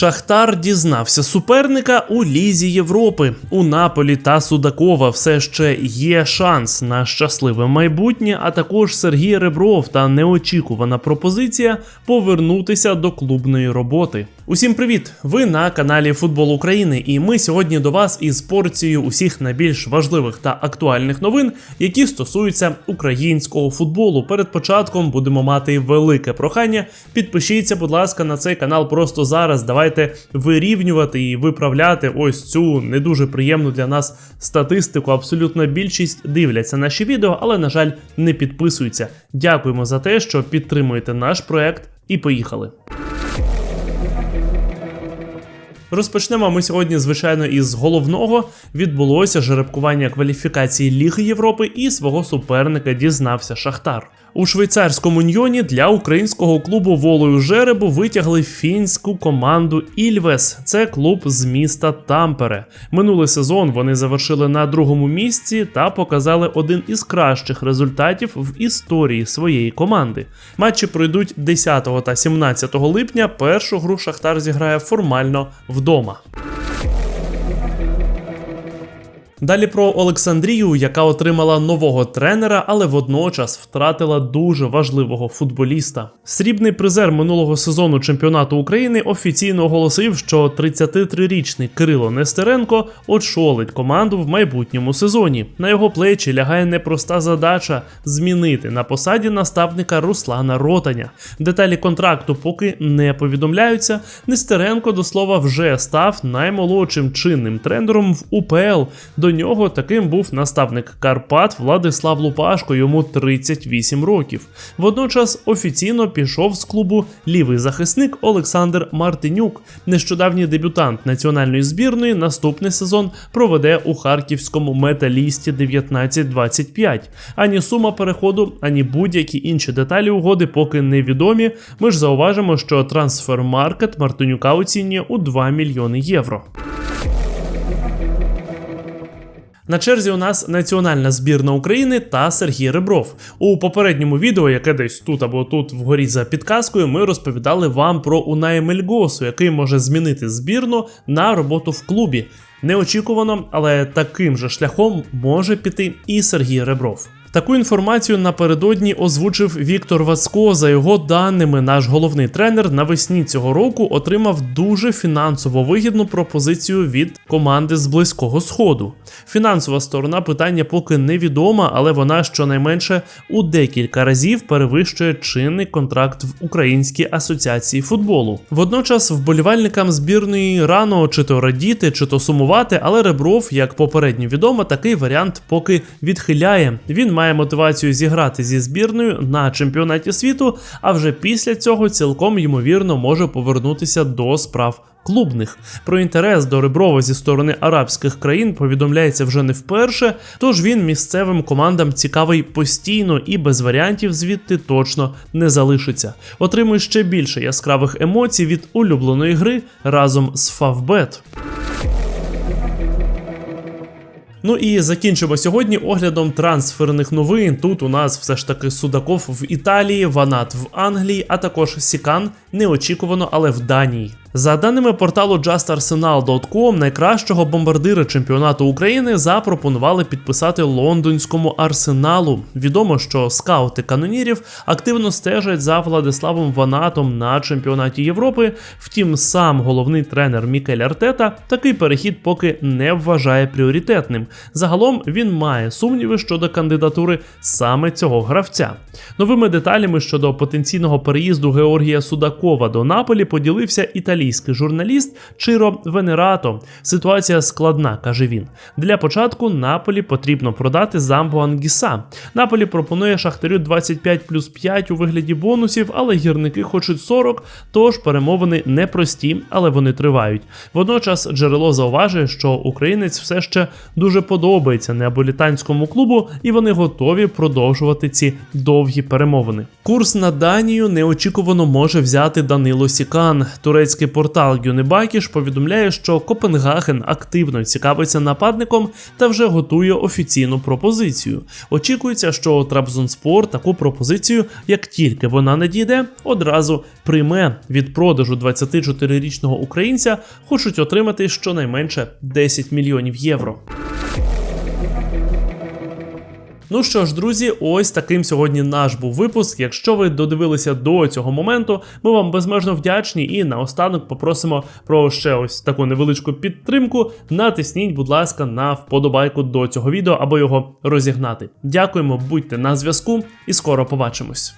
Шахтар дізнався суперника у Лізі Європи. У Наполі та Судакова все ще є шанс на щасливе майбутнє, а також Сергій Ребров та неочікувана пропозиція повернутися до клубної роботи. Усім привіт! Ви на каналі Футбол України, і ми сьогодні до вас із порцією усіх найбільш важливих та актуальних новин, які стосуються українського футболу. Перед початком будемо мати велике прохання. Підпишіться, будь ласка, на цей канал просто зараз. Давайте вирівнювати і виправляти ось цю не дуже приємну для нас статистику. Абсолютно більшість дивляться наші відео, але на жаль не підписуються. Дякуємо за те, що підтримуєте наш проект. І поїхали. Розпочнемо ми сьогодні, звичайно, із головного відбулося жеребкування кваліфікації Ліги Європи і свого суперника дізнався Шахтар. У швейцарському ньйоні для українського клубу волою жеребу витягли фінську команду Ільвес. Це клуб з міста Тампере. Минулий сезон вони завершили на другому місці та показали один із кращих результатів в історії своєї команди. Матчі пройдуть 10 та 17 липня. Першу гру Шахтар зіграє формально вдома. Далі про Олександрію, яка отримала нового тренера, але водночас втратила дуже важливого футболіста. Срібний призер минулого сезону чемпіонату України офіційно оголосив, що 33-річний Кирило Нестеренко очолить команду в майбутньому сезоні. На його плечі лягає непроста задача змінити на посаді наставника Руслана Ротаня. Деталі контракту поки не повідомляються. Нестеренко до слова вже став наймолодшим чинним тренером в УПЛ. До нього таким був наставник Карпат Владислав Лупашко, йому 38 років. Водночас офіційно пішов з клубу лівий захисник Олександр Мартинюк. Нещодавній дебютант національної збірної наступний сезон проведе у харківському металісті 1925. Ані сума переходу, ані будь-які інші деталі угоди поки невідомі. Ми ж зауважимо, що трансфермаркет Мартинюка оцінює у 2 мільйони євро. На черзі у нас національна збірна України та Сергій Ребров. У попередньому відео, яке десь тут або тут вгорі за підказкою, ми розповідали вам про Унаї Мельгосу, який може змінити збірну на роботу в клубі. Неочікувано, але таким же шляхом може піти і Сергій Ребров. Таку інформацію напередодні озвучив Віктор Вацко. За його даними, наш головний тренер навесні цього року отримав дуже фінансово вигідну пропозицію від команди з близького сходу. Фінансова сторона питання поки невідома, але вона щонайменше у декілька разів перевищує чинний контракт в Українській асоціації футболу. Водночас, вболівальникам збірної рано чи то радіти, чи то сумувати, але Ребров, як попередньо відомо, такий варіант поки відхиляє. Він має мотивацію зіграти зі збірною на чемпіонаті світу, а вже після цього цілком ймовірно може повернутися до справ. Клубних про інтерес до Реброва зі сторони арабських країн повідомляється вже не вперше, тож він місцевим командам цікавий постійно і без варіантів звідти точно не залишиться. Отримує ще більше яскравих емоцій від улюбленої гри разом з Фавбет. Ну і закінчимо сьогодні оглядом трансферних новин. Тут у нас все ж таки Судаков в Італії, Ванат в Англії, а також Сікан неочікувано, але в Данії. За даними порталу justarsenal.com, найкращого бомбардира чемпіонату України запропонували підписати лондонському арсеналу. Відомо, що скаути канонірів активно стежать за Владиславом Ванатом на чемпіонаті Європи. Втім, сам головний тренер Мікель Артета такий перехід поки не вважає пріоритетним. Загалом він має сумніви щодо кандидатури саме цього гравця. Новими деталями щодо потенційного переїзду Георгія Судакова до Наполі поділився італійський журналіст Чиро Венерато. Ситуація складна, каже він. Для початку Наполі потрібно продати Замбо Ангіса. Наполі пропонує Шахтарю 25 плюс 5 у вигляді бонусів, але гірники хочуть 40, тож перемовини непрості, але вони тривають. Водночас джерело зауважує, що українець все ще дуже подобається неаполітанському клубу, і вони готові продовжувати ці довгі перемовини. Курс на Данію неочікувано може взяти звати Данило Сікан. Турецький портал Юнибакіш повідомляє, що Копенгаген активно цікавиться нападником та вже готує офіційну пропозицію. Очікується, що Трабзонспор таку пропозицію, як тільки вона надійде, одразу прийме від продажу 24-річного українця, хочуть отримати щонайменше 10 мільйонів євро. Ну що ж, друзі, ось таким сьогодні наш був випуск. Якщо ви додивилися до цього моменту, ми вам безмежно вдячні і наостанок попросимо про ще ось таку невеличку підтримку. Натисніть, будь ласка, на вподобайку до цього відео або його розігнати. Дякуємо, будьте на зв'язку і скоро побачимось.